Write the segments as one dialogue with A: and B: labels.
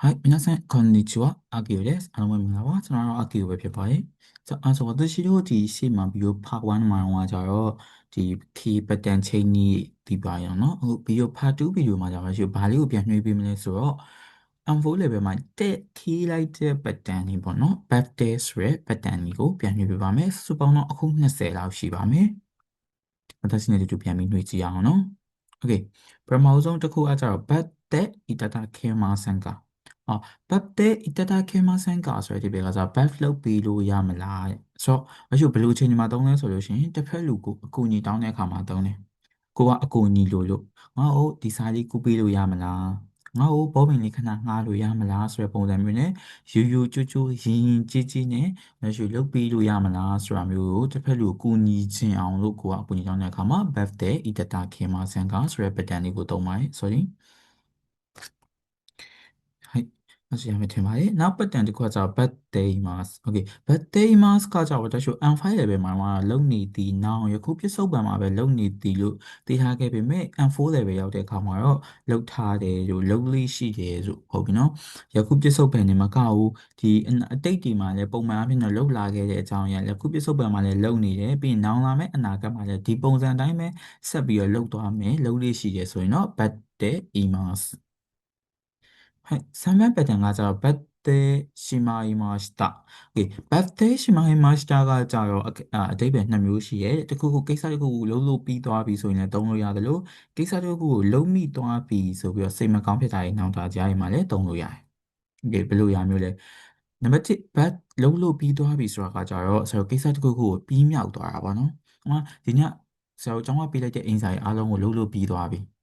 A: はい、皆さん、こんにちは。アキヨです。あの、みなは、そのアキヨウェブパイ。さあ、そう、私の D シーマビオパー1マンはじゃろ、D キーパターンチェイニー D パイよの、ビオパー2ビデオまじゃろ、バリをပြန်နှွေးပေးမလဲဆိုတော့ unfold level မှာတက်ခီးလိုက်တဲ့ pattern นี่ပေါ့နော် birthday ဆိုတဲ့ pattern นี่ကိုပြန်နှွေးပေးပါမယ်စုပေါင်းတော့အခု20လောက်ရှိပါမယ်私နဲ့တူပြန်ပြီးနှွေးကြည့်အောင်နော် okay ပထမဆုံးတစ်ခုအကြတော့ birthday ဣတတာခေမာဆန်ကာ ဟော back တဲ့ itata kema senka ဆိုတဲ့ဒီဘက်ကစား back လုပ်ပြီးလို့ရမလားတဲ့ဆိုတော့အရှုဘယ်လိုအချိန်ဒီမှာသုံးလဲဆိုလို့ရှိရင်တစ်ဖက်လူကိုအကူအညီတောင်းတဲ့အခါမှာသုံးတယ်ကိုကအကူအညီလိုလို့ငါ့ကိုဒီစားလေးကူပေးလို့ရမလားငါ့ကိုဘောပင်လေးခဏငှားလို့ရမလားဆိုတဲ့ပုံစံမျိုးနဲ့ယူယူကျူးကျူးရင်ရင်ကြီးကြီးနဲ့လက်ရှိလုပ်ပြီးလို့ရမလားဆိုတာမျိုးကိုတစ်ဖက်လူကိုကူညီခြင်းအောင်လို့ကိုကအကူအညီတောင်းတဲ့အခါမှာ back တဲ့ itata kema senka ဆိုတဲ့ pattern လေးကိုသုံးပါတယ် sorry はいအဲ့ဆိုရမယ်ထင်ပါတယ်နောက်ပတ်တန်တစ်ခုကကျတော့ birthday mask okay birthday mask ကကျတော့တချို့ M5 level မှာမှာလုံနေသည်နောင်ယခုပြစ္ဆုတ်ပံမှာပဲလုံနေသည်လို့သိထားခဲ့ပေမဲ့ M4 level ရောက်တဲ့အခါမှာတော့လုံထားတယ်လို့လုံလေးရှိတယ်ဆိုဟုတ်ပြီနော်ယခုပြစ္ဆုတ်ပံနေမှာကဘူးဒီအတိတ်ဒီမှာလည်းပုံမှန်အဖြစ်နဲ့လုံလာခဲ့တဲ့အကြောင်းအရာယခုပြစ္ဆုတ်ပံမှာလည်းလုံနေတယ်ပြီးရင်နောင်လာမယ့်အနာဂတ်မှာလည်းဒီပုံစံတိုင်းပဲဆက်ပြီးတော့လုံသွားမယ်လုံလေးရှိတယ်ဆိုရင်တော့ birthday mask はい3番ペタンがじゃあバッテしまいました Okay バッテしまいましたကကြတော့အဓိပ္ပာယ်နှစ်မျိုးရှိရဲ့တခုခုကိစ္စတခုခုလုံးလို့ပြီးသွားပြီဆိုရင်လည်းသုံးလို့ရတယ်လို့ကိစ္စတခုခုကိုလုံးမိသွားပြီဆိုပြီးတော့စိတ်မကောင်းဖြစ်တာတွေနောက်တာကြားရင်မှလည်းသုံးလို့ရတယ် Okay ဘယ်လိုရမျိုးလဲနံပါတ်1 bad လုံးလို့ပြီးသွားပြီဆိုတာကကြတော့ဆိုတော့ကိစ္စတခုခုကိုပြီးမြောက်သွားတာပေါ့နော်။ဟိုဒီညဆရာတို့ကျောင်းကပေးလိုက်တဲ့အင်စာတွေအားလုံးကိုလုံးလို့ပြီးသွားပြီ။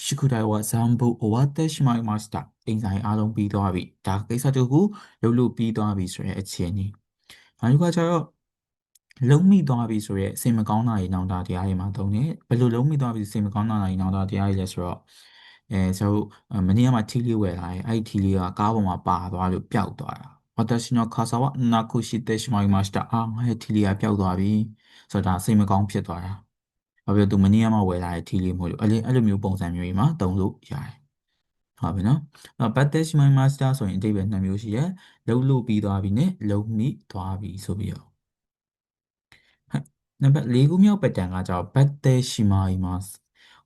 A: 宿題は全部終わってしまいました။အင်စာတွေအားလုံးပြီးသွားပြီ။ဒါကိစ္စတခုခုလုံးလို့ပြီးသွားပြီဆိုတဲ့အခြေအနေ။နောက်တစ်ခါကျတော့လုံးမိသွားပြီဆိုရဲစိတ်မကောင်းတာတွေနောင်တာတရားတွေမှာသုံးတယ်ဘယ်လိုလုံးမိသွားပြီစိတ်မကောင်းတာတွေနောင်တာတရားတွေလဲဆိုတော့အဲဆိုမနေ့ကမှထီလေးဝယ်လာတယ်အဲ့ဒီထီလေးကကားပေါ်မှာပါသွားလို့ပျောက်သွားတာ私の傘はなくしてしまいましたအာငါရဲ့ထီလေးကပျောက်သွားပြီဆိုတော့ဒါစိတ်မကောင်းဖြစ်သွားတာ ဘာဖြစ်လို့သူမနေ့ကမှဝယ်လာတဲ့ထီလေးမဟုတ်လို့အဲ့လိုအဲ့လိုမျိုးပုံစံမျိုးကြီးမှာသုံးလို့ရတယ်ဟုတ်ပြီနော်အဲ့ဘတ်တက်ရှိမိုင်းမာစတာဆိုရင်အဓိပ္ပာယ်နှစ်မျိုးရှိရယ်လုံးလို့ပြီးသွားပြီနဲ့လုံးမိသွားပြီဆိုပြီးတော့နံပါတ်၄ခုမြောက်ပက်တန်ကကြောင့်ဘတ်တဲရှိမာအီမတ်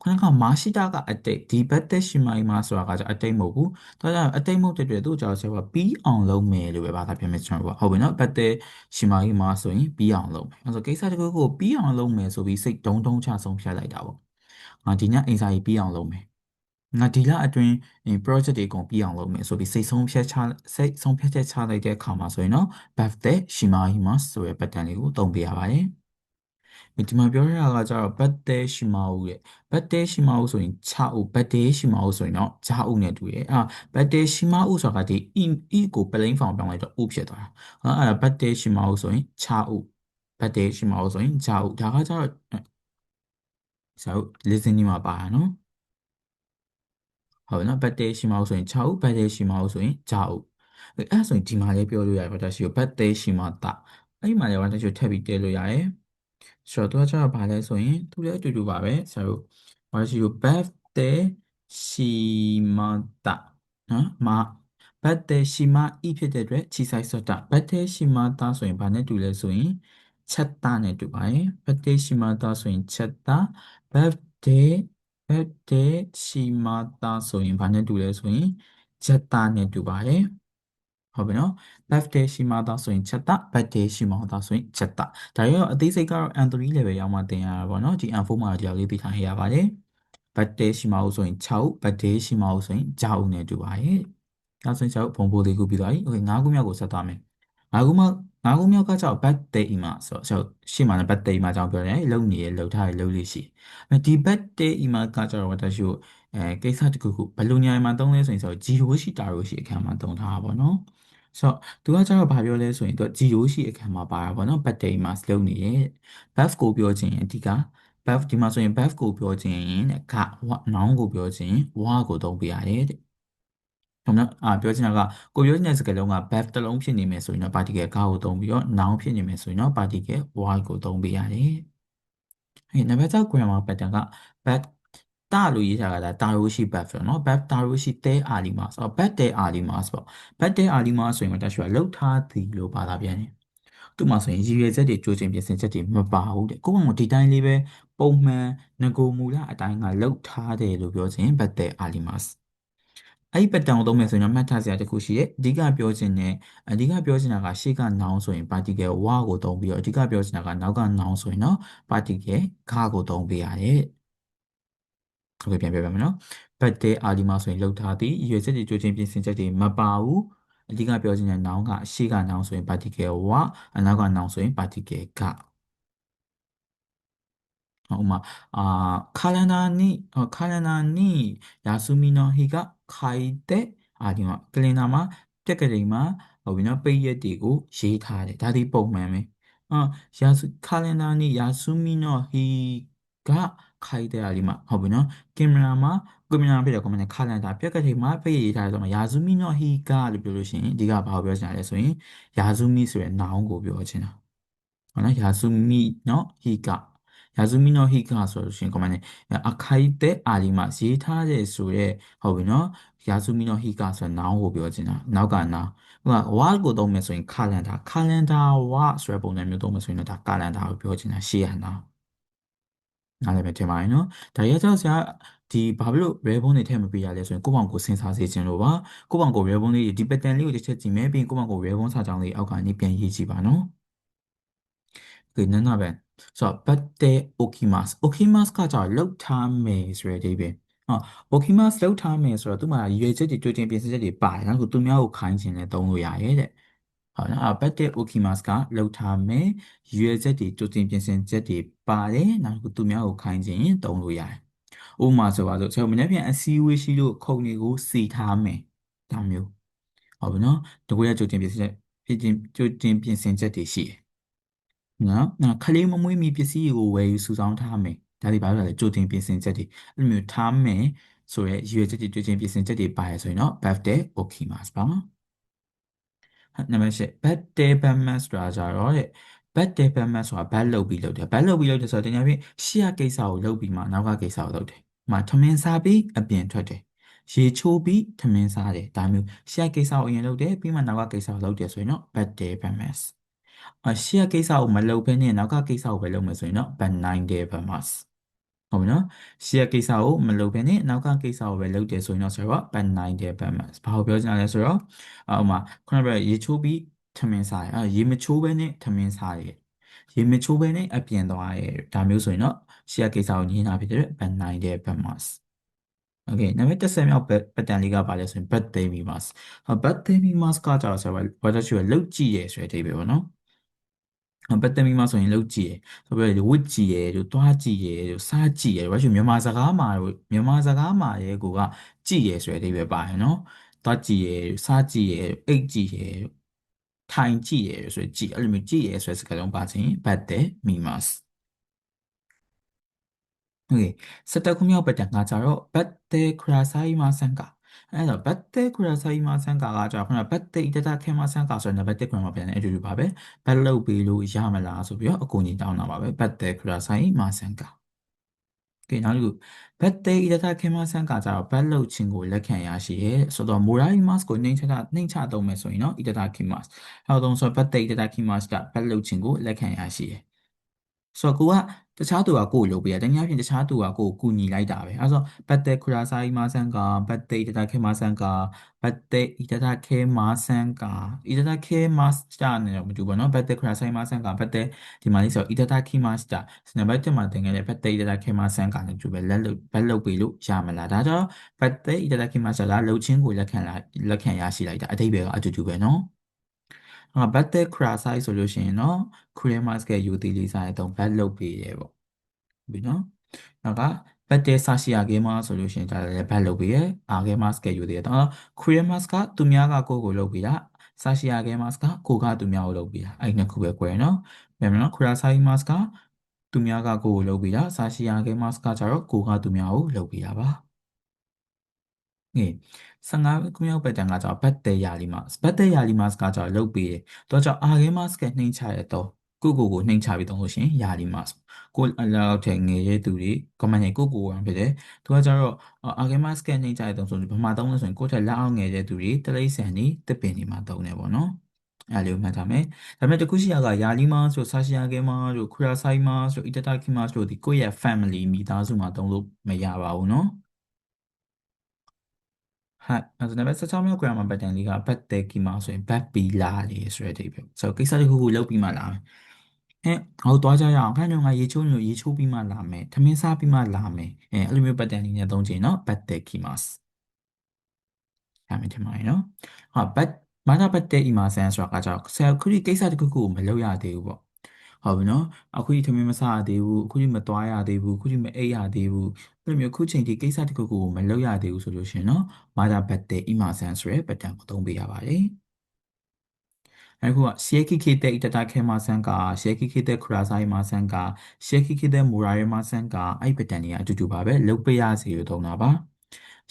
A: ခုနကမာရှိတာကအတိတ်ဒီဘတ်တဲရှိမာအီမတ်ဆိုတာကကြောင့်အတိတ်မဟုတ်ဘူးဒါကြောင့်အတိတ်မဟုတ်တဲ့အတွက်သူ့ကြောင့်ဆရာကပြီးအောင်လုပ်မယ်လို့ပဲဘာသာပြန်မယ်ကျွန်တော်ကဟုတ်ပြီနော်ဘတ်တဲရှိမာအီမတ်ဆိုရင်ပြီးအောင်လုပ်မယ်အဲဆိုကိစ္စတခုကိုပြီးအောင်လုပ်မယ်ဆိုပြီးစိတ်ဒုံဒုံချဆုံးဖြတ်လိုက်တာပေါ့ငါဒီညအိမ်စာကြီးပြီးအောင်လုပ်မယ်ငါဒီလအတွင်း project တွေအကုန်ပြီးအောင်လုပ်မယ်ဆိုပြီးစိတ်ဆုံးဖြတ်ချစိတ်ဆုံးဖြတ်ချက်ချလိုက်တဲ့အခါမှာဆိုရင်တော့ birthday ရှိမာအီမတ်ဆိုတဲ့ pattern လေးကိုသုံးပေးရပါတယ် ဒီမှာပြောရတာကကျတော့ဘတ်တဲရှိမအောင်ရဲ့ဘတ်တဲရှိမအောင်ဆိုရင်6ဦးဘတ်တဲရှိမအောင်ဆိုရင်တော့ဂျာဦးနဲ့တူရဲ့အာဘတ်တဲရှိမအောင်ဆိုတာကဒီ e e ကို plain form ပြောင်းလိုက်တော့ u ဖြစ်သွားတာဟာအဲ့ဒါဘတ်တဲရှိမအောင်ဆိုရင်6ဦးဘတ်တဲရှိမအောင်ဆိုရင်ဂျာဦးဒါကကျတော့ဆို listening မှာပါတာနော်ဟုတ်နော်ဘတ်တဲရှိမအောင်ဆိုရင်6ဦးဘတ်တဲရှိမအောင်ဆိုရင်ဂျာဦးအဲ့ဒါဆိုရင်ဒီမှာလည်းပြောလို့ရတယ်ဘာသာရှိကိုဘတ်တဲရှိမတာအဲ့ဒီမှာလည်းဘာသာရှိကိုထပ်ပြီးတဲလို့ရတယ် ဆိုတော့သူကကျတော့ဘာလဲဆိုရင်သူလည်းအတူတူပါပဲဆရာတို့ဘာရှိကို birthday ရှိမတာနော်မ birthday ရှိမ e ဖြစ်တဲ့အတွက်ခြိဆိုင်စောတာ birthday ရှိမတာဆိုရင်ဘာနဲ့တူလဲဆိုရင်ချက်တာနဲ့တူပါတယ် birthday ရှိမတာဆိုရင်ချက်တာ birthday birthday ရှိမတာဆိုရင်ဘာနဲ့တူလဲဆိုရင်ချက်တာနဲ့တူပါတယ် ဟုတ်ပြီနော် birthday ရှိမှသာဆိုရင်ချက်တာ birthday ရှိမှသာဆိုရင်ချက်တာဒါရောအသေးစိတ်ကတော့ N3 level ရောက်မှသင်ရတာပေါ့နော်ဒီ N4 မှာဒီလောက်လေးသိထားရပါတယ် birthday ရှိမှဆိုရင်6 birthday ရှိမှဆိုရင်ကြောက်နေတူပါရဲ့ဒါဆိုရင်6ဘုံဘိုးလေးခုပြီးသွားပြီ okay 9ခုမြောက်ကိုဆက်သွားမယ်9ခုမြောက်9ခုမြောက်ကကြောက် birthday မှာဆိုတော့ရှေ့မှာလည်း birthday မှာကြောင့်ပြောတယ်လုံနေရလုံထားရလုံလေးရှိအဲဒီ birthday မှာကကြောက်တော့တရှိအဲကိစ္စတခုခုဘယ်လိုညာမှာသုံးလဲဆိုရင်ဆိုတော့0ရှိတာရှိအခါမှာသုံးထားတာပေါ့နော် ဆိုတော့သူကကျတော့ဘာပြောလဲဆိုရင်သူက0ရှိအခန်းမှာပါတာပေါ့နော် battery mass လုံးနေရဲ့ buff ကိုပြောချင်ရင်ဒီက buff ဒီမှာဆိုရင် buff ကိုပြောချင်ရင်တဲ့က noun ကိုပြောချင် wa ကိုသုံးပြရတယ်တဲ့ဟုတ်နော်အာပြောချင်တာကကိုပြောချင်တဲ့စကားလုံးက buff တစ်လုံးဖြစ်နေမယ်ဆိုရင်တော့ particle ကကိုသုံးပြီးတော့ noun ဖြစ်နေမယ်ဆိုရင်တော့ particle wa ကိုသုံးပြရတယ်ဟဲ့နံပါတ်6 grammar pattern က back တာလို့ရေးထားတာတာရိုရှိဘတ်ဆိုတော့နော်ဘတ်တာရိုရှိတဲအာလီမာဆိုတော့ဘတ်တဲအာလီမာဆိုတော့ဘတ်တဲအာလီမာဆိုရင်တက်ရှိကလောက်ထားသည်လို့ဘာသာပြန်တယ်သူ့မှာဆိုရင်ရည်ရွယ်ချက်တွေကြိုးစင်ပြင်ဆင်ချက်တွေမပါဘူးတဲ့ကိုယ့်ဘုံဒီတိုင်းလေးပဲပုံမှန်ငကိုမူလအတိုင်းကလောက်ထားတယ်လို့ပြောခြင်းဘတ်တဲအာလီမာစ်အဲ့ဒီ pattern ကိုသုံးမယ်ဆိုရင်မှတ်ထားစရာတစ်ခုရှိတယ်အဓိကပြောချင်တဲ့အဓိကပြောချင်တာကရှေ့ကနောင်ဆိုရင် particle ဝကိုသုံးပြီးတော့အဓိကပြောချင်တာကနောက်ကနောင်ဆိုရင်တော့ particle ခကိုသုံးပေးရတယ် โอเคပြန်ပြောပြမယ်နော်ဘတ်တဲအာဒီမာဆိုရင်လောက်ထားသည်ရွေစက်ကြီးကြိုးချင်းပြင်ဆင်ချက်တွေမပါဘူးအဓိကပြောချင်တဲ့နောင်ကအရှိကနောင်ဆိုရင် particle ဝအနောက်ကနောင်ဆိုရင် particle ကဥမာအာခါလနာနိခါလနာနိယာဆူမီနိုဟီကခိုင်တဲ့အာဒီမှာကလင်နာမှာပြက်ကလေးမှာဟိုဘီနော်ပိတ်ရက်တွေကိုရေးထားတယ်ဒါဒီပုံမှန်ပဲအာယာဆူခါလနာနိယာဆူမီနိုဟီက ခိုက်တဲ့အဒီမှာဟုတ်ပြီနော်ကင်မရာမှာကင်မရာပြတဲ့ကွန်မန့်ခါလန်ဒါပြက်ကလေးမှာပိတ်ရေးထားတယ်ဆိုတော့ယာဇူမီနော်ဟီကလို့ပြောလို့ရှိရင်ဒီကဘာကိုပြောချင်တာလဲဆိုရင်ယာဇူမီဆိုတဲ့ noun ကိုပြောချင်တာဟုတ်နော်ယာဇူမီနော်ဟီကယာဇူမီနိုဟီကာဆိုလို့ရှိရင် comment နဲ့အခိုက်တဲ့အာလီမှာရေးထားတဲ့ဆိုတဲ့ဟုတ်ပြီနော်ယာဇူမီနိုဟီကာဆိုတဲ့ noun ကိုပြောချင်တာနောက်က noun ဟိုက word ကိုသုံးမယ်ဆိုရင် calendar calendar word ဆိုတဲ့ပုံစံမျိုးသုံးမယ်ဆိုရင်တော့ဒါ calendar ကိုပြောချင်တာရှေ့ရ noun နားလည်မယ်ထင်ပါတယ်နော်ဒါရဲကြောင့်ဆရာဒီဘာဖြစ်လို့ rare bone တွေထည့်မပေးရလဲဆိုရင်ကိုယ့်ဘောင်ကိုစဉ်းစားစေချင်လို့ပါကိုယ့်ဘောင်ကို rare bone လေးဒီ pattern လေးကိုတစ်ချက်ကြည့်မယ်ပြီးရင်ကိုယ့်ဘောင်ကို rare bone စာကြောင်းလေးအောက်ကနေပြန်ရေးကြည့်ပါနော်ကဲနန်းနာပဲဆိုတော့ batte okimas okimas ကကြောင့်လောက်ထားမယ်ဆိုတဲ့အဓိပ္ပာယ်ဟော okimas လောက်ထားမယ်ဆိုတော့သူ့မှာရွေချက်တွေတွေ့ချင်းပြင်ဆင်ချက်တွေပါတယ်နော်သူများကိုခိုင်းခြင်းနဲ့သုံးလို့ရတ ယ်တဲ့ဟုတ်နော်အဲ့ batte okimas ကလောက်ထားမယ်ရွေချက်တွေတွေ့ချင်းပြင်ဆင်ချက်တွေပါတယ်နောက်သူများကိုခိုင်းခြင်းသုံးလို့ရတယ်ဥပမာဆိုပါစို့ကျွန်တော်မနေ့ပြန်အစည်းအဝေးရှိလို့ခုံတွေကိုစီထားမယ်ဒါမျိုးဟုတ်ပြီနော်တကွေးရကြိုတင်ပြင်ဆင်ချက်ပြင်ကြိုတင်ပြင်ဆင်ချက်တွေရှိတယ်နော်နော်ခလေးမမွေးမီပစ္စည်းကိုဝယ်ယူစုဆောင်းထားမယ်ဒါတွေဘာလို့လဲကြိုတင်ပြင်ဆင်ချက်တွေအဲ့လိုမျိုးထားမယ်ဆိုရဲရွေချက်တွေကြိုတင်ပြင်ဆင်ချက်တွေပါရဆိုရင်တော့ birthday okay မှာပါ နံပါတ်၈ birthday payment ဆိုတာကြတော့တဲ့ birthday payment ဆိုတာ bad လုပ်ပြီးလုပ်တယ် bad လုပ်ပြီးလုပ်တယ်ဆိုတော့တကယ်ပြီးရှေ့ကကိစ္စကိုလုပ်ပြီးမှနောက်ကကိစ္စကိုလုပ်တယ်။မှာထမင်းစားပြီးအပြင်ထွက်တယ်။ရေချိုးပြီးထမင်းစားတယ်ဒါမျိုးရှေ့ကကိစ္စကိုအရင်လုပ်တယ်ပြီးမှနောက်ကကိစ္စကိုလုပ်တယ်ဆိုရင်တော့ birthday payment အရှေ့ကိစ္စကိုမလုပ်ဘဲနဲ့နောက်ကကိစ္စကိုပဲလုပ်မယ်ဆိုရင်တော့ bad nine day permas ဟုတ်ပြီနော်ရှေ့ကိစ္စကိုမလုပ်ဘဲနဲ့နောက်ကကိစ္စကိုပဲလုပ်တယ်ဆိုရင်တော့ဆိုတော့ bad nine day permas ဘာကိုပြောချင်တာလဲဆိုတော့အဥမာခုနကပြောရေချိုးပြီးထမင်းစားရအဲရေမချိုးဘဲနဲ့ထမင်းစားရရေမချိုးဘဲနဲ့အပြင်သွားရဒါမျိုးဆိုရင်တော့ရှေ့ကိစ္စကိုညင်းတာဖြစ်တဲ့ bad nine day permas โอเคနံပါတ်10မြောက်ပတ်တန်လေးကပါလဲဆိုရင် birthday mimas ဟော birthday mimas ကကြာဆိုတော့ what should လောက်ကြည့်ရဆိုတဲ့အဓိပ္ပာယ်ပေါ့နော် ပတ်သက်ပြီးမှဆိုရင်လုပ်ကြည့်ရယ်ဆိုပြီးဝစ်ကြည့်ရယ်တို့တွားကြည့်ရယ်တို့စားကြည့်ရယ်ဘာလို့မြန်မာစကားမှာမြန်မာစကားမှာရဲကိုကကြည့်ရယ်ဆိုတဲ့အဓိပ္ပာယ်ပါတယ်နော်တွားကြည့်ရယ်စားကြည့်ရယ်အိတ်ကြည့်ရယ်ထိုင်ကြည့်ရယ်ဆိုကြည့်အဲ့လိုမျိုးကြည့်ရယ်ဆိုတဲ့စကားလုံးပါခြင်းပတ်သက်မိမှာစ Okay စတကူမြောက်ပတ်တန်ကကြတော့ဘတ်တေခရာဆိုင်မှာစံက အဲ့တော့ဘတ်တေခရာဆိုင်မဆန်ကာကကြတော့ခုနဘတ်တေတတခဲမဆန်ကာဆိုတဲ့ဘတ်တေခရာမပြန်တဲ့အတူတူပါပဲဘတ်လုပ်ပြီးလို့ရမလားဆိုပြီးတော့အကူကြီးတောင်းတာပါပဲဘတ်တေခရာဆိုင်မဆန်ကာကဲနောက်တစ်ခုဘတ်တေတတခဲမဆန်ကာကြတော့ဘတ်လုပ်ခြင်းကိုလက်ခံရရှိရဲဆိုတော့မိုရာရီမတ်ကိုနှိမ့်ချတာနှိမ့်ချသုံးမယ်ဆိုရင်တော့ဣတတခိမတ်နောက်သုံးဆိုဘတ်တေဣတတခိမတ်ကဘတ်လုပ်ခြင်းကိုလက်ခံရရှိရဲဆိုတော့ကိုက တခြားသူကကိုကိုလုပ်ပေးရတနည်းအားဖြင့်တခြားသူကကိုကိုကူညီလိုက်တာပဲအဲဆိုဘတ်တေခရာဆိုင်မာဆန်ကာဘတ်တေတတခဲမာဆန်ကာဘတ်တေတတခဲမာဆန်ကာဣတတခဲမာစတာနဲ့တော့မတူပါနော်ဘတ်တေခရာဆိုင်မာဆန်ကာဘတ်တေဒီမှာလေးဆိုဣတတခိမာစတာစနဘတ်တမှာတင်ခဲ့တဲ့ဘတ်တေတတခဲမာဆန်ကာနဲ့တူပဲလက်လုပ်ဘတ်လုပ်ပေးလို့ရမလားဒါကြောင့်ဘတ်တေဣတတခိမာစတာလှုပ်ချင်းကိုလက်ခံလာလက်ခံရရှိလိုက်တာအတိတ်ပဲကအတူတူပဲနော် အာဘတ်တဲ့ခရာဆိုင်ဆိုလို့ရှိရင်တော့ခရီမတ်ကယူတီလီဆိုင်တော့ဘတ်လုပ်ပေးတယ်ပေါ့ပြီနော်နောက်ကဘတ်တဲ့ဆာရှီယာဂေးမာဆိုလို့ရှိရင်ဒါလည်းဘတ်လုပ်ပေးရအာဂေးမတ်ကယူသေးတယ်တော့ခရီမတ်ကသူများကကိုကိုလုပ်ပေးတာဆာရှီယာဂေးမတ်ကကိုကသူများကိုလုပ်ပေးတာအဲ့နှစ်ခုပဲကွယ်နော်ပြန်မနော်ခရာဆိုင်မတ်ကသူများကကိုကိုလုပ်ပေးတာဆာရှီယာဂေးမတ်ကကျတော့ကိုကသူများကိုလုပ်ပေးတာပါ ငေး15ခုမြောက်ပတ်တန်ကကြောင့်ဘတ်တဲယာလီမတ်ဘတ်တဲယာလီမတ်ကကြောင့်လုတ်ပေးတယ်တော့ကြောင့်အာဂဲမတ်ကနှိမ့်ချရတော့ကိုကိုကိုနှိမ့်ချပြီးတော့လို့ရှင်ယာလီမတ်ကိုအလောက်ထဲငေရဲ့သူတွေ comment ညကိုကိုဝမ်ဖြစ်တယ်သူကကြတော့အာဂဲမတ်ကနှိမ့်ချရတော့ဆိုပြီးဗမာသုံးလို့ဆိုရင်ကိုထက်လက်အောင်ငေရဲ့သူတွေတလိမ့်ဆန်ကြီးတစ်ပင်ဒီမှာသုံးတယ်ပေါ့နော်အဲ့လိုမှတ်ထားမယ်။ဒါပေမဲ့တခုရှိရကယာလီမားဆိုဆာရှီယာကဲမားဆိုခရာဆိုင်မားဆိုအီတတာကီမားဆိုဒီကိုယ့်ရဲ့ family မိသားစုမှာတုံးလို့မရပါဘူးเนาะ။ とね、ဆက်ချောင်းမြောက် grammar pattern လေးကဘတ်တဲကီမာဆိုရင်ဘတ်ပီလာလေးဆိုတဲ့အဓိပ္ပာယ်။ဆိုတော့ကိစ္စတစ်ခုခုလုပ်ပြီးမှလာမယ်။အဲဟောသွားကြရအောင်ခိုင်းတော့ငါရေချိုးမျိုးရေချိုးပြီးမှလာမယ်။ထမင်းစားပြီးမှလာမယ်။အဲအဲ့လိုမျိုး pattern လေးနဲ့သုံးချင်နော်ဘတ်တဲကီမာစ်။အဲ့မယ်ထင်ပါတယ်နော်။ဟာဘတ်မာနာဘတ်တဲအီမာဆန်ဆိုတာကကြောင့်ဆယ်ခုဒီကိစ္စတစ်ခုခုကိုမလုပ်ရသေးဘူးပေါ့။ ဟုတ်ပြီနော်အခုဒီထမင်းမစားရသေးဘူးအခုဒီမသွားရသေးဘူးအခုဒီမအိပ်ရသေးဘူးအဲ့လိုမျိုးခုချိန်ဒီကိစ္စတစ်ခုခုကိုမလုပ်ရသေးဘူးဆိုလို့ရှင်နော်မာသာဘတ်တဲ့အီမာဆန်ဆိုရဲဘတ်တန်ကိုသုံးပေးရပါတယ်အခုကရှေခိခိတဲ့တတခဲမဆန်ကရှေခိခိတဲ့ခရာဆိုင်မဆန်ကရှေခိခိတဲ့မူရာရဲမဆန်ကအဲ့ပတန်တွေကအတူတူပါပဲလုတ်ပေးရစီလို့သုံးတာပါ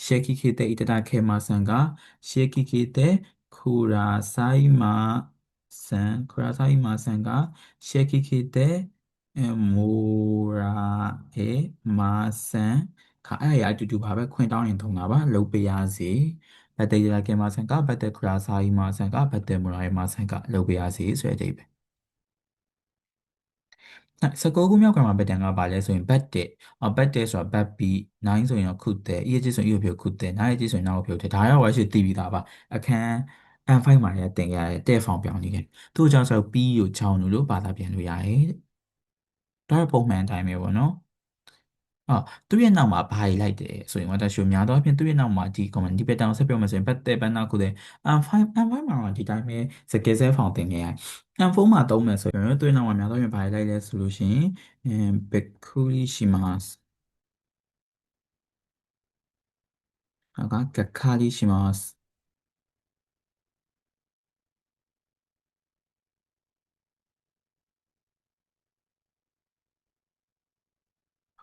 A: ရှေခိခိတဲ့တတခဲမဆန်ကရှေခိခိတဲ့ခရာ ဆိုင်မဆန်ခရာဆိုင်မဆန်ကရှေခိခိတဲ့မိုရာအေမာဆန်ခါအဲ့ရအတူတူပါပဲခွင့်တောင်းရင်ထုံတာပါလုတ်ပေးရစီဘတ်တေရကေမာဆန်ကဘတ်တေခရာဆိုင်မာဆန်ကဘတ်တေမိုရာအေမာဆန်ကလုတ်ပေးရစီဆိုတဲ့အဓိပ္ပာယ်19ခုမြောက်ကမှာဘတ်တန်ကပါလဲဆိုရင်ဘတ်တက်အဘတ်တက်ဆိုတာဘတ်ပီ9ဆိုရင်တော့ခုတက် EH ဆိုရင် EH ဖြုတ်ခုတက် 9H ဆိုရင်နောက်ဖြုတ်တယ်ဒါရောဝါရှိတည်ပြီးသားပါအခန်း M5 မှာလည်းတင်ခဲ့ရတယ်တဲ့ဖောင်ပြောင်းနေတယ်သူ့ကြောင့်ဆို P ကိုချောင်းလို့ဘာသာပြန်လို့ရတယ်ဒါပုံမှန်အတိုင်းပဲပေါ့နော်အော်သူ့ရဲ့နောက်မှာဘာကြီးလိုက်တယ်ဆိုရင်ဝတ်တရှိုများတော့ဖြင့်သူ့ရဲ့နောက်မှာဒီ comment ဒီပက်တန်ကိုဆက်ပြောမှဆိုရင်ဘတ်တဲ့ဘန်နာကိုတဲ့ M5 M5 မှာတော့ဒီတိုင်းပဲစကယ်ဆဲဖောင်တင်ခဲ့ရ M4 မှာသုံးမယ်ဆိုရင်သူ့ရဲ့နောက်မှာများတော့ဖြင့်ဘာကြီးလိုက်လဲဆိုလို့ရှိရင်အမ်ဘက်ခူလီရှိမတ်ဟာကကခါလီရှိမတ်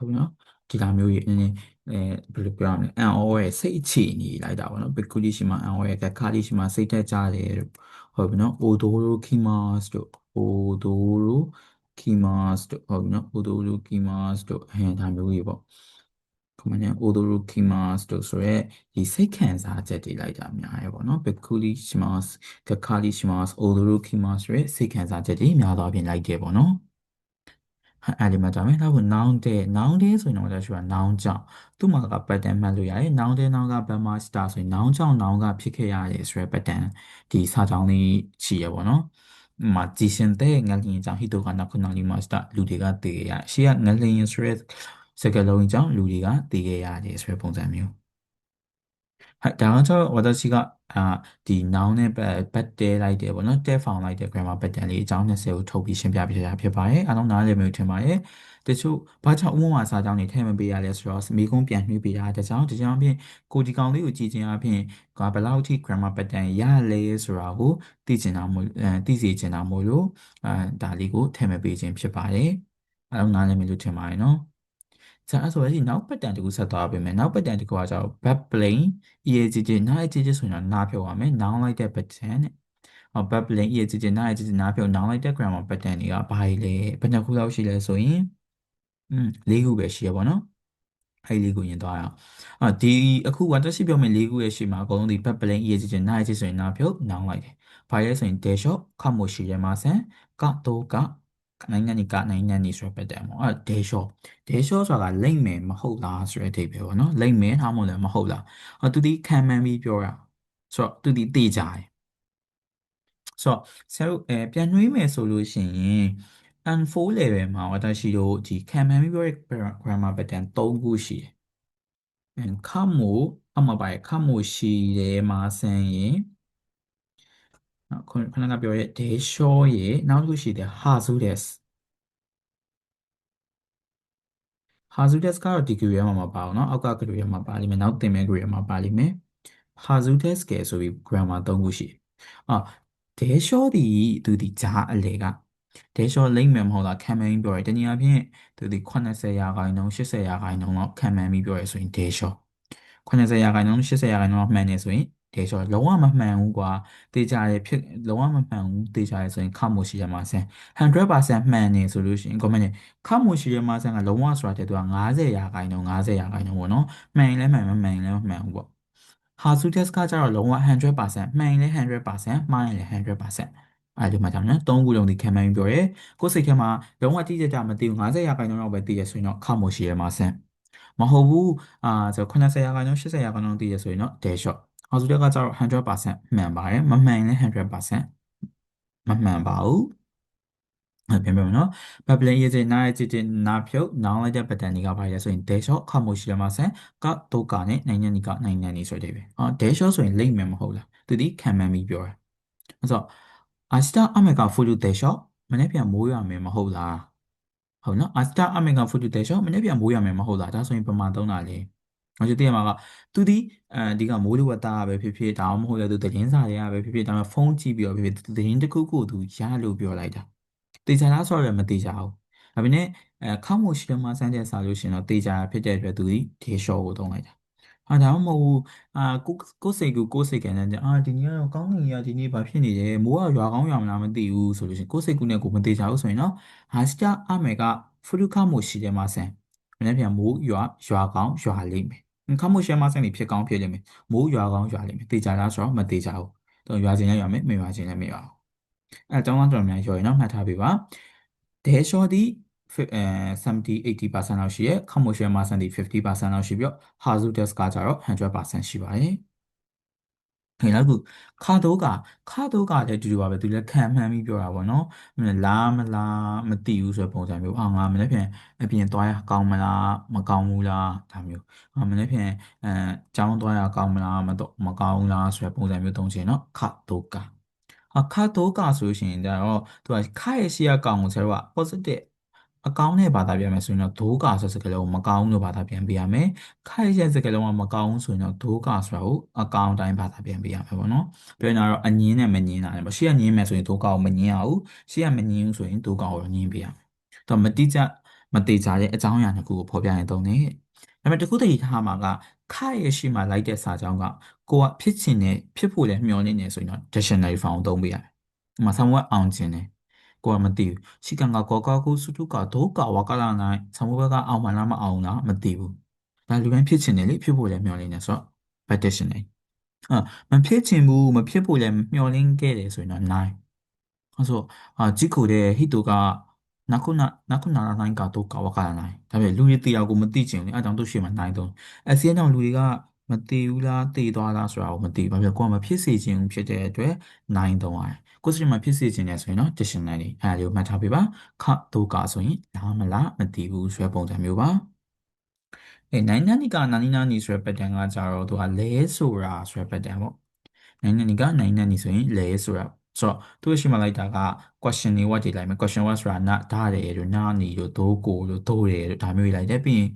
A: ဟုတ်ပြီနော်ဒီလိုမျိုးကြီးအင်းအဲဘယ်လိုပြောရမလဲအန်အောရဲ့စိတ်အခြေအနေလိုက်တာပေါ့နော်ဘီကူလီရှိမှာအန်အောရဲ့ကခါလီရှိမှာစိတ်သက်ကြတယ်လို့ဟုတ်ပြီနော်အိုဒိုရိုခီမတ်တို့အိုဒိုရိုခီမတ်တို့ဟုတ်ပြီနော်အိုဒိုရိုခီမတ်တို့အဲဒါမျိုးကြီးပေါ့ခမနအိုဒိုရိုခီမတ်တို့ဆိုရဲဒီစိတ်ခံစားချက်တွေလိုက်တာအများကြီးပေါ့နော်ဘီကူလီရှိမှာကခါလီရှိမှာအိုဒိုရိုခီမတ်ဆိုရဲစိတ်ခံစားချက်တွေများသောအားဖြင့်လိုက်တယ်ပေါ့နော် အဲ့ဒီမှာကြာမယ်နောက် noun တဲ့ noun တဲ့ဆိုရင်တော့ဒါရှိတာ noun ကြောင့်သူ့မှာက pattern မှတ်လို့ရတယ် noun တဲ့ noun က bama star ဆိုရင် noun ကြောင့် noun ကဖြစ်ခဲ့ရတယ်ဆိုရယ် pattern ဒီစာကြောင်းလေးရှိရပေါ့နော်မှာကြည်ရှင်တဲ့ငလျင်ကြောင့်ဟီတိုကနာခုနာလီမာစတာလူတွေကတည်ရရှေ့ကငလျင်ဆိုရဲစကလုံးကြောင့်လူတွေကတည်ခဲ့ရတယ်ဆိုရယ်ပုံစံမျိုး はいဒါကတော့私がအာဒီ noun နဲ့ပတ်တဲလိုက်တယ်ပေါ့နော်တဲ found လိုက်တဲ့ grammar pattern လေးအကြောင်း20ကိုထုတ်ပြီးရှင်းပြပြတာဖြစ်ပါတယ်အားလုံးနားလည်မယ်ထင်ပါတယ်တချို့ဘာကြောင့်ဥပမာစာကြောင်းတွေထည့်မပေးရလဲဆိုတော့မိကုန်းပြန်နှွှေးပေးတာတကြောင်ဒီကြောင်ဖြင့်ကိုဒီကောင်လေးကိုကြည့်ခြင်းအပြင်ကဘယ်လောက်ထိ grammar pattern ရလဲဆိုတာကိုသိချင်တာမို့အဲသိစေချင်တာမို့လို့အဲဒါလေးကိုထည့်မပေးခြင်းဖြစ်ပါတယ်အားလုံးနားလည်မယ်လို့ထင်ပါတယ်နော် 자အဲ့ဆိုရင်နောက်ပတ်တန်တကူဆက်သွားပေးမယ်နောက်ပတ်တန်တကူကကျတော့ back plane EAGG နား EAGG ဆိုရင်တော့နားဖြုတ်ရမယ် noun လိုက်တဲ့ pattern နဲ့ဟော back plane EAGG နား EAGG နားဖြုတ် noun လိုက်တဲ့ grammar pattern တွေကဘာကြီးလဲဘယ်နှခုလောက်ရှိလဲဆိုရင်อืม၄ခုပဲရှိရပါတော့အဲ့လေးကိုရင်သွားရအောင်အာဒီအခုဝါတက်ရှိပြောမယ်၄ခုရဲ့ရှိမှာအကုန်လုံးဒီ back plane EAGG နား EAGG ဆိုရင်နားဖြုတ် noun လိုက်တယ်ဘာလဲဆိုရင် dash ခတ်မို့ရှိရမှာဆန်ကတော့က နိုင်ငံကြီးကနိုင်ငံကြီးဆိုတဲ့ပတ်တယ်ပေါ့အဲ့ဒေရှောဒေရှောဆိုတာလိမ့်မယ်မဟုတ်လားဆိုတဲ့အဓိပ္ပာယ်ပေါ့နော်လိမ့်မယ်ထားမလို့လည်းမဟုတ်လားဟောသူဒီခံမှန်းပြီးပြောတာဆိုတော့သူဒီတေးကြတယ်ဆိုတော့ဆရာတို့အဲပြန်နှွေးမယ်ဆိုလို့ရှိရင် N4 level မှာဝတရှိတို့ဒီခံမှန်းပြီးပြောတဲ့ grammar pattern 3ခုရှိတယ်ခါမိုအမပါရခါမိုရှိတယ်မှာဆန်ရင် ခုနကပြောရဲ့ day show ရေနောက်တစ်ခုရှိတယ် hazudes hazudes ကတော့ဒီ career မှာမပါဘူးเนาะအောက်က career မှာပါလိမ့်မယ်နောက်သင်မဲ့ career မှာပါလိမ့်မယ် hazudes ကဲဆိုပြီး grammar 3ခုရှိအော် day show ဒီသူဒီဂျာအလေက day show လိမ့်မယ်မဟုတ်လားခံမှန်းပြောရတနည်းအားဖြင့်သူဒီ80ရာခိုင်နှုန်း80ရာခိုင်နှုန်းလောက်ခံမှန်းပြီးပြောရဆိုရင် day show 80ရာခိုင်နှုန်း80ရာခိုင်နှုန်းမှန်နေဆိုရင် ဒေရှော့လုံးဝမမှန်ဘူးကွာတေချာရဖြစ်လုံးဝမမှန်ဘူးတေချာရဆိုရင်ခမိုရှိရမှာဆန်100%မှန်နေဆိုလို့ရှိရင် comment နဲ့ခမိုရှိရမှာဆန်ကလုံးဝဆိုတာတဲ့သူက90ရာခိုင်နှုန်း90ရာခိုင်နှုန်းပေါ့နော်မှန်ရင်လည်းမှန်မမှန်ရင်လည်းမမှန်ဘူးပေါ့ဟာဆူတက်စ်ကကျတော့လုံးဝ100%မှန်ရင်လည်း100%မှားရင်လည်း100%အဲ့ဒီမှာကြောင့်နော်သုံးခုလုံးဒီခံမှန်းပြောရဲကိုယ်စိတ်ထဲမှာလုံးဝတိကျကျမသိဘူး90ရာခိုင်နှုန်းလောက်ပဲသိရဆိုရင်တော့ခမိုရှိရမှာဆန်မဟုတ်ဘူးအာဆို80ရာခိုင်နှုန်း80ရာခိုင်နှုန်းသိရဆိုရင်တော့ day shot အော်စုတက်ကကျတော့100%မှန်ပါတယ်မမှန်ရင်လည်း100%မမှန်ပါဘူးအဲ့ပြန်ပြန်နော်ဘက်ပလင်ရေးစနာရဲ့ချစ်ချစ်နာဖြုတ်နောင်းလိုက်တဲ့ပတန်တွေကပါရဆိုရင် dash shot ခမိုရှိရမှာဆန်ကဒုက္ခနဲ့နိုင်နေနီကနိုင်နေနီဆိုတဲ့ပဲအော် dash shot ဆိုရင်လိမ့်မယ်မဟုတ်လားသူဒီခံမှန်းပြီးပြောတာအဲ့တော့အာစတာအမေကဖူလူ dash shot မနေ့ပြန်မိုးရမယ်မဟုတ်လားဟုတ်နော်အာစတာအမေကဖူလူ dash shot မနေ့ပြန်မိုးရမယ်မဟုတ်လားဒါဆိုရင်ပမာသုံးတာလေ ငါတို့တည့်ရမှာကသူဒီအဲဒီကမိုးလေဝသပဲဖြစ်ဖြစ်ဒါမှမဟုတ်လည်းသူသတင်းစာတွေကပဲဖြစ်ဖြစ်ဒါမှဖုန်းကြည့်ပြီးတော့ဖြစ်ဖြစ်သတင်းတစ်ခုခုသူရလို့ပြောလိုက်တာတေချာလားဆိုတော့မတေချာဘူးဒါပေမဲ့အဲခေါင်းမိုရှိတော့မှစမ်းတဲ့စာလို့ရှင်တော့တေချာဖြစ်တဲ့အတွက်သူဒီဒေရှော့ကိုသုံးလိုက်တာဟာဒါမှမဟုတ်အာကိုကိုစိတ်ကိုကိုစိတ်ကန်တဲ့အာဒီနေ့ကတော့ကောင်းကင်ကြီးကဒီနေ့ဘာဖြစ်နေလဲမိုးကရွာကောင်းရွာမလားမသိဘူးဆိုလို့ရှင်ကိုစိတ်ကူနဲ့ကိုမတေချာဘူးဆိုရင်တော့ဟာစတာအမေကဖလူခမိုရှိတယ်မှာဆန် မနေ့ပြန်မိုးရွာရွာကောင်းရွာလိမ့်မယ်ခမိုရှယ်မဆန်နေဖြစ်ကောင်းဖြစ်လိမ့်မယ်မိုးရွာကောင်းရွာလိမ့်မယ်တေချာလားဆိုတော့မတေချာဘူးတော့ရွာခြင်းလည်းရွာမယ်မရွာခြင်းလည်းမရွာဘူးအဲအကြောင်းသားတော်များရွာရင်တော့မှတ်ထားပေးပါဒဲရှော်ဒီအဲ70 80%လောက်ရှိရခမိုရှယ်မဆန်ဒီ50%လောက်ရှိပြီးတော့ဟာဇူတက်စ်ကကြတော့100%ရှိပါတယ် ဟဲ့နောက်ခုခါတော့ကခါတော့ကလည်းတူတူပါပဲသူလည်းခံမှန်းပြီးပြောတာပေါ့နော်လာမလားမသိဘူးဆိုတဲ့ပုံစံမျိုးအာငါမနေ့ပြန်အပြင်သွားရကောင်းမလားမကောင်းဘူးလားဒါမျိုးငါမနေ့ပြန်အဲကျောင်းသွားရကောင်းမလားမတော့မကောင်းဘူးလားဆိုတဲ့ပုံစံမျိုးသုံးချင်နော်ခါတော့ကအခါတော့ကဆိုလို့ရှိရင်တော့သူကခါရဲ့ရှိရကောင်းကိုဆရာက positive အကောင်းနဲ့ဘာသာပြန်မယ်ဆိုရင်တော့ဒိုးကာဆိုစကားလုံးမကောင်းလို့ဘာသာပြန်ပေးရမယ်။ခိုက်ရဲ့စကားလုံးကမကောင်းဆိုရင်တော့ဒိုးကာဆိုတာကိုအကောင်းတိုင်းဘာသာပြန်ပေးရမယ်ပေါ့နော်။ပြောရင်တော့အငင်းနဲ့မငင်းတာလေပေါ့။ရှေ့ကငင်းမယ်ဆိုရင်ဒိုးကာကိုမငင်းရဘူး။ရှေ့ကမငင်းဘူးဆိုရင်ဒိုးကာကိုငင်းပေးရမယ်။တော့မတိကျမတိကျတဲ့အကြောင်းအရာတစ်ခုကိုဖော်ပြရင်တုံးနေ။ဒါပေမဲ့တခုတည်းထားမှာကခိုက်ရဲ့ရှိမှလိုက်တဲ့စာကြောင်းကကိုကဖြစ်ချင်တဲ့ဖြစ်ဖို့လည်းမျှော်လင့်နေဆိုရင်တော့ dictionary form ကိုသုံးပေးရတယ်။ဒီမှာ somewhat အောင်ချင်တယ် ကိုကမသိဘူးရှိကန်ကကောကောကုစုတုကဒုကဝကလာနိုင်ဆံမဘကအောင်မလားမအောင်လားမသိဘူးဒါလူတိုင်းဖြစ်ချင်တယ်လေဖြစ်ဖို့လည်းမျှော်လင့်နေဆိုတော့ petition နေအာမဖြစ်ချင်ဘူးမဖြစ်ဖို့လည်းမျှော်လင့်ခဲ့တယ်ဆိုရင်တော့9အဲဆိုအာဂျီကိုတဲ့ဟီတိုကနာခုနာနာခုနာနိုင်ကတော့ကဝကလာနိုင်ဒါပေမဲ့လူတွေတရားကိုမသိချင်ဘူးလေအဲကြောင့်တို့ရှိမှနိုင်တော့အဲစီးကြောင့်လူတွေက မတည်ဘူးလားတည်သွားလားဆိုတာကိုမသိဘူး။ဘာဖြစ်ကိုကမဖြစ်စေခြင်းဖြစ်တဲ့အတွက်နိုင်တော့ရတယ်။ကိုယ်စမှာဖြစ်စေခြင်းလဲဆိုရင်တော့ dictionary အဲ့ဒါလေးကိုမှတ်ထားပေးပါ။ခဒုကဆိုရင်လာမလားမတည်ဘူးဆိုတဲ့ပုံစံမျိုးပါ။အဲနိုင်နာနီကနာနီနာနီဆိုတဲ့ pattern ကကြတော့သူကလဲဆိုတာဆိုတဲ့ pattern ပေါ့။နိုင်နာနီကနိုင်နာနီဆိုရင်လဲဆိုတာဆိုတော့သူရှိမှလိုက်တာက question တွေဝတ်ကြည့်လိုက်မယ် question ဝတ်ဆိုတာနာဒါတယ်လို့နာနီလို့ဒိုးကိုလို့ဒိုးတယ်လို့ဒါမျိုးလိုက်တယ်ပြီးရင်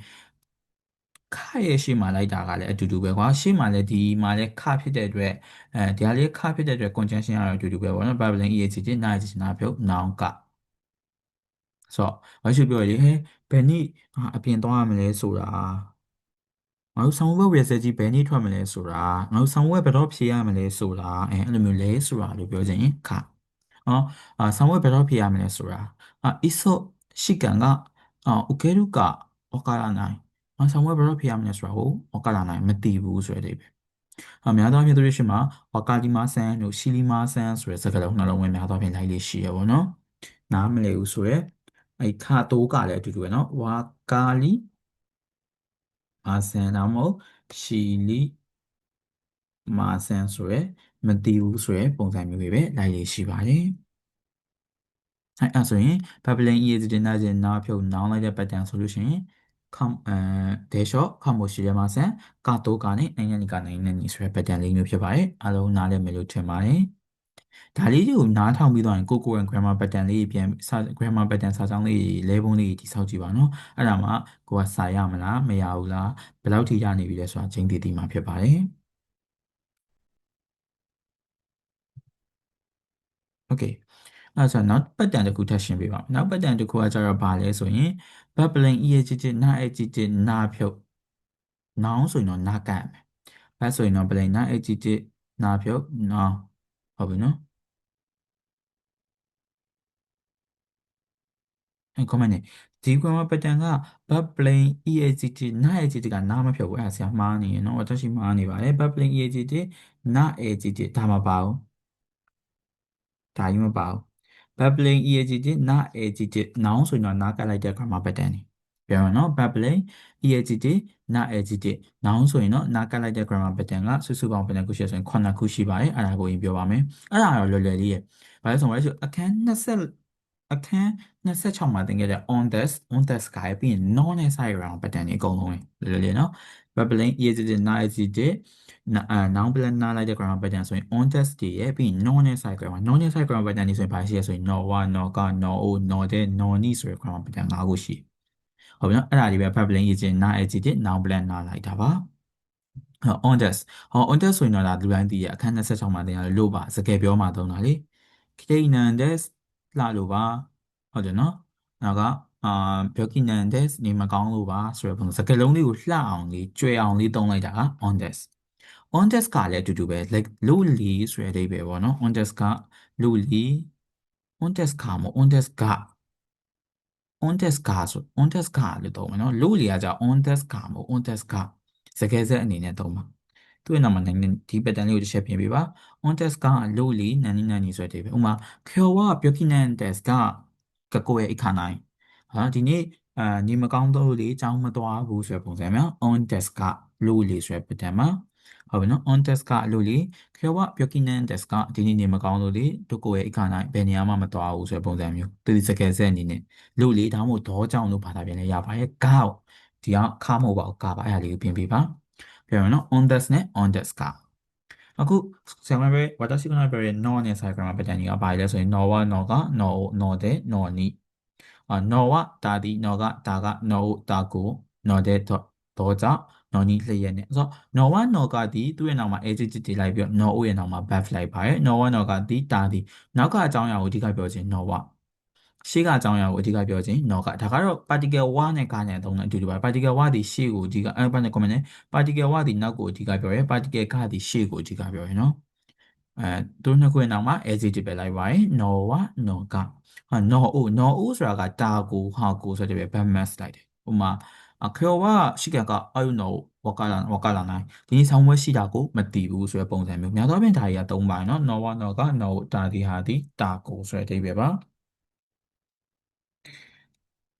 A: ခရဲ့ရှေ့မှာလိုက်တာကလည်းအတူတူပဲကွာရှေ့မှာလည်းဒီမှာလည်းခဖြစ်တဲ့အတွက်အဲဒီဟာလေးခဖြစ်တဲ့အတွက် conjunction ကတော့အတူတူပဲပေါ့နော် babbling EHG နားချင်နာပြုတ် noun ကဆိုတော့ဘာရှိပြောရည်ဟဲ့ဘယ်နည်းအပြင်သွားရမလဲဆိုတာငါတို့ဆောင်းဝဲဝယ်စဲကြီးဘယ်နည်းထွက်မလဲဆိုတာငါတို့ဆောင်းဝဲဘယ်တော့ဖြေရမလဲဆိုတာအဲအဲ့လိုမျိုးလဲဆိုတာလို့ပြောချင်ခနော်အာဆောင်းဝဲဘယ်တော့ဖြေရမလဲဆိုတာအာ iso ရှိကန်ကအာ ukeru ka わか ငါဆောင်ဝဲဘယ်လိုဖြစ်ရမလဲဆိုတာကိုဝကလာနိုင်မသိဘူးဆိုတဲ့အဓိပ္ပာယ်။အများသောအားဖြင့်သူတို့ရှင်မှာဝကာလီမာဆန်တို့ရှီလီမာဆန်ဆိုတဲ့စကားလုံးနှလုံးဝင်များသောအားဖြင့်လိုက်လေးရှိရပါတော့နော်။နားမလည်ဘူးဆိုရဲအဲခါတိုးကလည်းအတူတူပဲနော်။ဝါကာလီမာဆန်တော့မဟုတ်ရှီလီမာဆန်ဆိုရဲမတည်ဘူးဆိုရဲပုံစံမျိုးတွေပဲလိုက်လေးရှိပါတယ်။အဲ့အဲဆိုရင် Babylon EAD တင်တဲ့နာဖြုတ်နောင်းလိုက်တဲ့ pattern ဆိုလို့ရှိရင် ခံအဲဒေရှောခံမိုရှိရမဆန်ကတော့ကနဲ့နိုင်ငံကြီးကနိုင်ငံကြီးဆိုတဲ့ pattern လေးမျိုးဖြစ်ပါတယ်အားလုံးနားလည်မယ်လို့ထင်ပါတယ်ဒါလေးတွေကိုနားထောင်ပြီးတော့ကိုကိုယ်က grammar pattern လေးပြန် grammar pattern စာကြောင်းလေးလဲပုံးလေးတိစောက်ကြည့်ပါနော်အဲ့ဒါမှကိုကစာရမလားမရဘူးလားဘယ်လောက်ထိရနေပြီလဲဆိုတာချိန်တည်တည်မှာဖြစ်ပါတယ် Okay အဲ့ဆိုတော့နောက် pattern တစ်ခုထပ်ရှင်းပြပါမယ်နောက် pattern တစ်ခုကကျတော့ဘာလဲဆိုရင် babbling အရေးကြီးကြီးနာအကြီးကြီးနာဖြုတ်နောင်းဆိုရင်တော့နာကတ်မယ်ဘတ်ဆိုရင်တော့ babbling နာအကြီးကြီးနာဖြုတ်နောင်ဟုတ်ပြီနော်အဲ comment နေဒီ grammar pattern က verb plain eact နာ eact ကနာမဖြုတ်ဘူးအဲဆရာမှားနေရနော်တက်ရှိမှားနေပါတယ် verb plain eact နာ eact ဒါမပါဘူးဒါကြီးမပါဘူး verb plain eact နာ eact noun ဆိုရင်တော့နာကလိုက်တဲ့ grammar pattern နေပြောရနော် verb plain eact နာ eact noun ဆိုရင်တော့နာကလိုက်တဲ့ grammar pattern ကစုစုပေါင်းဘယ်နှခုရှိဆိုရင်9ခုရှိပါတယ်အဲ့ဒါကိုရင်ပြောပါမယ်အဲ့ဒါတော့လွယ်လွယ်လေးရဲ့ဘာလဲဆိုတော့အခန်း20အခန်း26မှာသင်ခဲ့တဲ့ on this on this ကပြီးရင် non နဲ့ side round pattern တွေအကုန်လုံးလေလေလေနော် babbling easy na easy နာ noun plan နာလိုက်တဲ့ grammar pattern ဆိုရင် on this တွေရဲ့ပြီးရင် non နဲ့ side grammar non နဲ့ side grammar pattern တွေဆိုရင်ဘာရှိရဆိုရင် no wa no ka no o no de no ni ဆိုတဲ့ grammar pattern ၅ခုရှိဟုတ်ပြီနော်အဲ့ဒါတွေပဲ babbling easy na easy noun plan နာလိုက်တာပါဟော on this ဟော on this ဆိုရင်တော့ဒါလူတိုင်းသိရအခန်း26မှာသင်ရတယ်လို့ပါစကားပြောမှာသုံးတာလေ Kainan des လှလို့ပါဟုတ်တယ်နော်နောက်ကအာပြောကိနန် des နေမကောင်းလို့ပါဆိုတဲ့ပုံစကားလုံးလေးကိုလှအောင်လေးကြွယ်အောင်လေးသုံးလိုက်တာက on des on des ကလည်းအတူတူပဲ like လို့လီဆိုတဲ့အဓိပ္ပာယ်ပေါ့နော် on des ကလို့လီ on des ကမ on des က on des ကဆို on des ကလို့သုံးမယ်နော်လို့လီကကြာ on des ကမ on des ကစကားဆက်အနေနဲ့သုံးပါသူ့ရဲ့နောက်မှာနိုင်ဒီ pattern လေးကိုတစ်ချက်ပြင်ပေးပါ on test ကလို့လီနန်နီနန်နီဆိုတဲ့ပဲဥမာခောဝပြောကိနန် test ကကကိုရဲ့အခါနိုင်ဟာဒီနေ့အာနေမကောင်းတော့လေအကြောင်းမသွားဘူးဆိုတဲ့ပုံစံမျိုး on test ကလို့လီဆိုတဲ့ pattern မှာ ဟုတ်ပြီနော် on test ကလို့လီခောဝပြောကိနန် test ကဒီနေ့နေမကောင်းလို့လေတို့ကိုရဲ့အခါနိုင်ဘယ်နေရာမှမသွားဘူးဆိုတဲ့ပုံစံမျိုးသူဒီစကယ်ဆက်အနေနဲ့လို့လီဒါမှမဟုတ်တော့ကြောင်လို့ဘာသာပြန်လဲရပါရဲ့ကောက်ဒီကခါမဟုတ်ပါဘူးကပါအဲ့ဒါလေးကိုပြင်ပေးပါပြောရအောင်နော် on this နဲ့ on this ကအခုဆရာမပဲဝါတာစီကနာပြောရဲ့ no နဲ့ cycle မှာပတ်တန်ကြီးကဘာလဲဆိုရင် no ဝ no က no no တဲ့ no နီအာ no ဝတာဒီ no ကတာက no တာကို no တဲ့တော့တော့ကြောင့် no နီလျက်နဲ့ဆိုတော့ no ဝ no ကဒီသူ့ရဲ့နောက်မှာ adjective တွေလိုက်ပြီး no ရဲ့နောက်မှာ verb လိုက်ပါတယ် no ဝ no ကဒီတာဒီနောက်ကအကြောင်းအရာကိုအဓိကပြောခြင်း no ဝရှေ့ကအကြောင်းအရာကိုအဓိကပြောခြင်း no ကဒါကတော့ particle 1နဲ့ကနဲ့သုံးတဲ့အတူတူပါ particle 1ဒီရှေ့ကိုအဓိကအဲ့ဘာနဲ့ comment နဲ့ particle 1ဒီနောက်ကိုအဓိကပြောရဲ particle ကဒီရှေ့ကိုအဓိကပြောရဲနော်အဲသူနှစ်ခုရဲ့နောက်မှာ adjective ပဲလိုက်ပါရင် no ဝ no ကဟာ no အို no အိုဆိုတာကတာကိုဟာကိုဆိုတဲ့ပဲ verb mass လိုက်တယ်ဥမာ ခောဝရှိကကအာယုနောဝကလာဝကလာနိုင်ဒီနေ့ဆောင်းဝဲရှိတာကိုမသိဘူးဆိုတဲ့ပုံစံမျိုးများသောအားဖြင့်ဒါတွေကသုံးပါနော် no ဝ no က no တာဒီဟာဒီတာကိုဆိုတဲ့အဓိပ္ပာယ်ပါ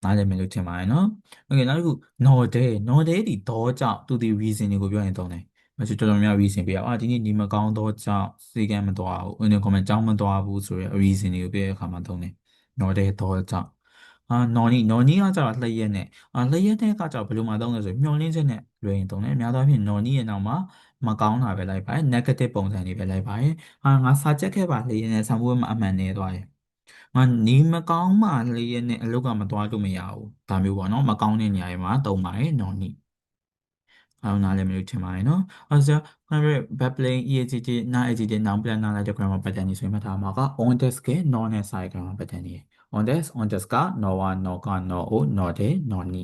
A: နားလည်မယ်လို့ထင်ပါတယ်နော်။ Okay နောက်တစ်ခု norday norday ဒီတော့ကြောင့်သူဒီ reason တွေကိုပြောရင်သုံးတယ်။မချတော်တော်များ reason ပြရအောင်။အာဒီနေ့နေမကောင်းတော့ကြောင့်စေကမ်းမသွားဘူး။အဲ့ဒီ comment ကြောင်းမသွားဘူးဆိုရယ် reason တွေကိုပြရတဲ့အခါမှာသုံးတယ်။ norday တော့ကြောင့် အာနော်နီနော်နီကကြတော့လှည့်ရက်နဲ့အာလှည့်ရက်နဲ့ကကြတော့ဘယ်လိုမှသုံးလဲဆိုမျောလင်းချက်နဲ့လွယ်ရင်သုံးတယ်အများသောအားဖြင့်နော်နီရဲ့နောက်မှာမကောင်းတာပဲလိုက်ပါတယ် negative ပုံစံတွေပဲလိုက်ပါတယ်အာငါစာချက်ခဲ့ပါလှည့်ရက်နဲ့ဆောင်းပွဲမှာအမှန်နေသွားတယ်ငါနေမကောင်းမှလျက်နဲ့အလုတ်ကမသွားလို့မရဘူးဒါမျိုးပေါ့နော်မကောင်းတဲ့နေရာတွေမှာတုံးပါတယ်နော်နီအောင်နားလည်းမလို့ထင်ပါတယ်နော်အဲဆိုတော့ verb playing EAGT နာ EAGT noun plan နာလိုက်တဲ့ grammar pattern ကြီးဆိုရင်မှထားမှာက on desk က non နဲ့ side grammar pattern ကြီး on desk on desk က no one no ka no o no de no ni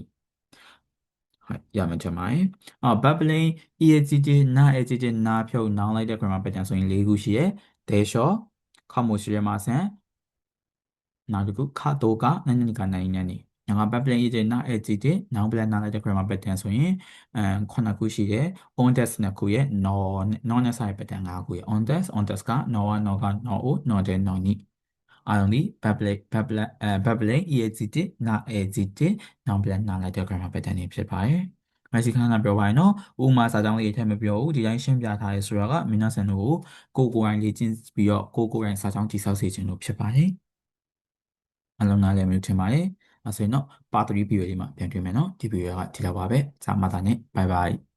A: ဟုတ်ရမယ်ထင်ပါတယ်အော် verb playing EAGT နာ EAGT နာဖြုတ် noun လိုက်တဲ့ grammar pattern ဆိုရင်၄ခုရှိရယ် they shall ခမိုရှိရမှာဆန်နောက်တစ်ခုခါတော့ကနန်းနကနိုင်နေနေငါဘက်ပလန်ရေးတဲ့နာအဲကြည့်တဲ့နောင်ပလန်နာလိုက်တဲ့ grammar pattern ဆိုရင်အဲခုနှစ်ခုရှိတယ် on test နှစ်ခုရဲ့ no non နဲ့ဆိုင် pattern ၅ခုရဲ့ on test on test က no one no က no o no တဲ့ no နိ အာရုံဒီ public public အဲ public ext နာ ext နောင်ပလန်နာလိုက်တဲ့ grammar pattern တွေဖြစ်ပါတယ်မက်ဆီခနာပြောပါရင်တော့ဥမာစာကြောင်းလေးအထက်မပြောဘူးဒီတိုင်းရှင်းပြထားရဲဆိုတော့ကမင်းနာဆန်တို့ကိုကိုကိုယ်တိုင်လေ့ကျင့်ပြီးတော့ကိုကိုကိုယ်တိုင်စာကြောင်းတိဆောက်စေခြင်းလို့ဖြစ်ပါတယ်အလုံးနားလည်မျိုးထင်ပါတယ်အဲဆိုရင်တော့ပါ3 video လေးမှာပြန်တွေ့မယ်နော်ဒီ video ကဒီလောက်ပါပဲဇာမတာနဲ့ bye bye